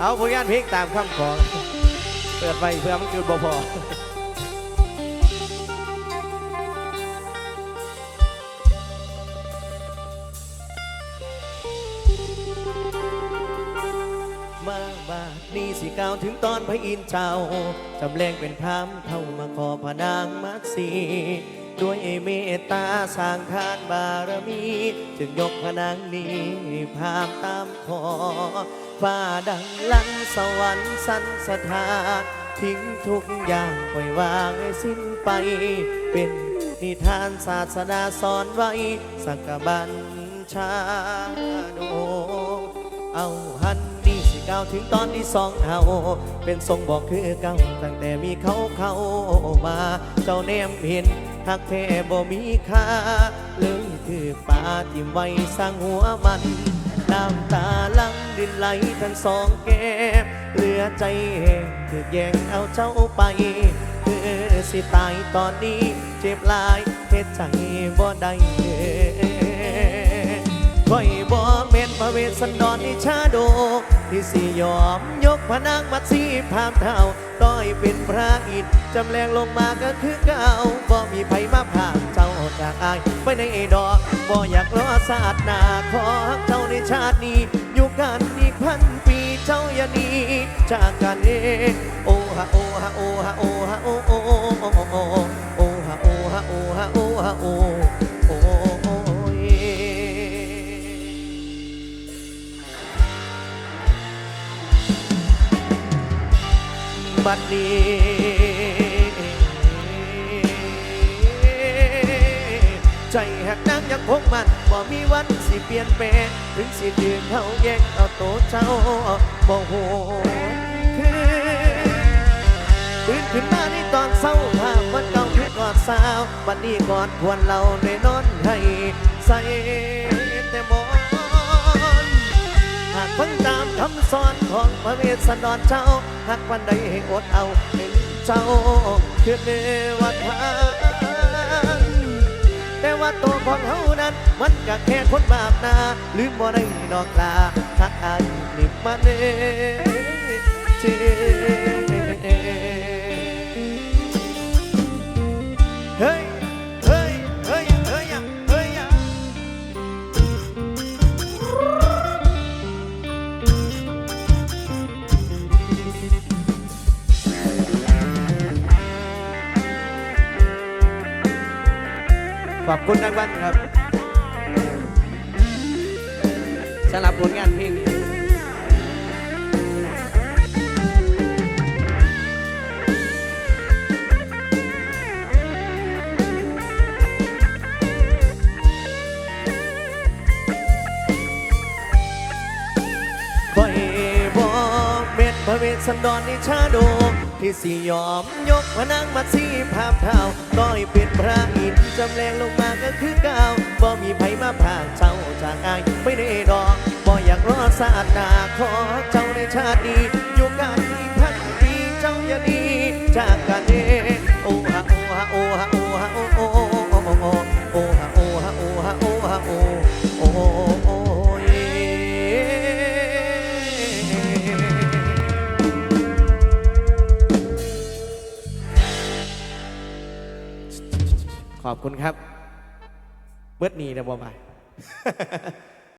เอาผลงานเพลงตามคำขอ เปิดไปเพื่อมันจุดบ่พอมาบาดนี้สิกล่าวถึงตอนพระอินทร์เจ้า จำแรงเป็นพรามเข้ามาขอพระนางมักสี ด้วยเมตตาสร้างทานบารมี จึงยกพนางนี้พามตามขอฟ้าดังลังสวรรค์สันสถานทิ้งทุกอย่างปล่อยวางให้สิ้นไป เป็นนิทานศาสนาสอนไว้ สักบัญชาโดเอาหันนี่สิก้าวถึงตอนที่สองเฮาเป็นทรงบอกคือเก่าตั้งแต่มีเขาเข้ามา เจ้าแนมเห็น หักแท้บ่มีค่าเลยคือป่าทิ่มไว้สร้างหัวมัน น้ำตาลังดินไหลทั้งสองแก้มเหลือใจแห้งคือแย่งเอาเจ้าไปคือสิตายตอนนี้เจ็บลายเฮ็ดใจบ่ได้เด้อคอยบ่เม็นพระเวสสันดรนิชาโด ที่สิยอมยกพนางมัดสีพามเท้าต้อยเป็นพระอินจำแรงลงมาก็คือเก่าบ่มีไผมาพาเจ้าจากอายไปในดอกบ่อยากรอศาสตร์หนาขอกเจ้าในชาตินี้ อยู่กันอีกพันปีเจ้าอย่าหนีจากกันเองโอฮะโอฮะโอฮะโอฮะโอโอโอโอโอโอ บัดนี้ใจหักนังยังคงมันบ่มีวันสิเปลี่ยนแปลงถึงสิยืนเขาแย่งเอาโตเจ้าบ่โหคือตื่นขึ้นมาในตอนเศร้าภาพวันเก่าคือกอดสาวบัดนี้กอดควรเราในนอนให้ใส่แต่มอนำสอนของพระเวสสันดรเจ้าหากวันใดให้อดเอาเป็นเจ้าคือเมวัทานแต่ว่าตัวของเฮานั้น มันก็แค่คนบาปนาลืมบ่ได้ดอกลาทักอายนิบมาเนเจ ขอบคุณรางวัลครับสำหรับผลงานเพลงคอยบอกเม็ดพระเวสสันดรนิชาโด ที่สิยอมยกพระนางมาสีภาพเท้าต้อยเป็นพระอินทร์จำแรงลงมาก็คือเก่าบ่มีไผมาพรากเจ้าจากอายไม่ได้ดอกบ่อยากรอศาสนาขอเจ้าในชาตินี้อยู่กันพันปีเจ้าอย่าดีจากกันเอง ขอบคุณครับ เบิดหนีนะบอมา